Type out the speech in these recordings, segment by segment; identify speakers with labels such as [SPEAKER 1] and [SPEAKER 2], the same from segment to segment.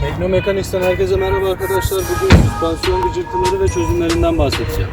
[SPEAKER 1] Teknomekanik'ten herkese merhaba arkadaşlar. Bugün süspansiyon gıcırtıları ve çözümlerinden bahsedeceğim.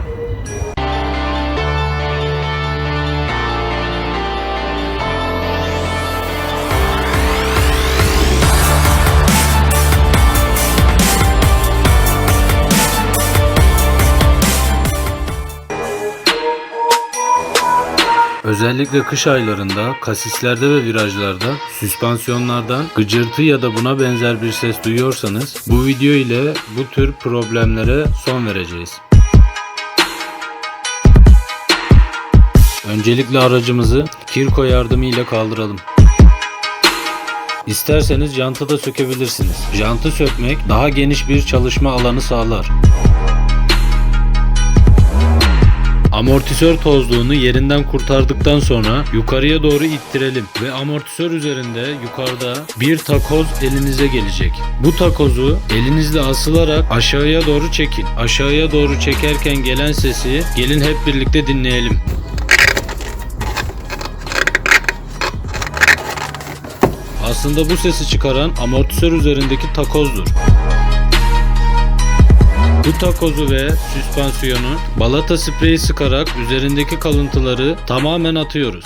[SPEAKER 1] Özellikle kış aylarında kasislerde ve virajlarda süspansiyonlardan gıcırtı ya da buna benzer bir ses duyuyorsanız bu video ile bu tür problemlere son vereceğiz. Öncelikle aracımızı kirko yardımıyla kaldıralım. İsterseniz jantı da sökebilirsiniz. Jantı sökmek daha geniş bir çalışma alanı sağlar. Amortisör tozluğunu yerinden kurtardıktan sonra yukarıya doğru ittirelim ve amortisör üzerinde yukarıda bir takoz elinize gelecek. Bu takozu elinizle asılarak aşağıya doğru çekin. Aşağıya doğru çekerken gelen sesi gelin hep birlikte dinleyelim. Aslında bu sesi çıkaran amortisör üzerindeki takozdur. Bu takozu ve süspansiyonu balata spreyi sıkarak üzerindeki kalıntıları tamamen atıyoruz.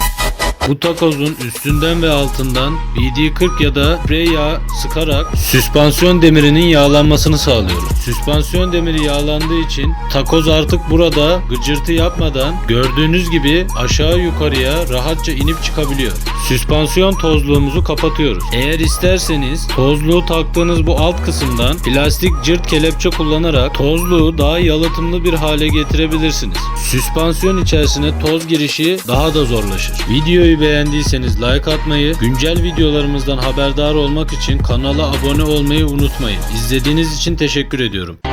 [SPEAKER 1] Bu takozun üstünden ve altından BD40 ya da sprey yağı sıkarak süspansiyon demirinin yağlanmasını sağlıyoruz. Süspansiyon demiri yağlandığı için takoz artık burada gıcırtı yapmadan gördüğünüz gibi aşağı yukarıya rahatça inip çıkabiliyor. Süspansiyon tozluğumuzu kapatıyoruz. Eğer isterseniz tozluğu taktığınız bu alt kısımdan plastik cırt kelepçe kullanarak tozluğu daha yalıtımlı bir hale getirebilirsiniz. Süspansiyon içerisine toz girişi daha da zorlaşır. Videoyu beğendiyseniz like atmayı, güncel videolarımızdan haberdar olmak için kanala abone olmayı unutmayın. İzlediğiniz için teşekkür ediyorum.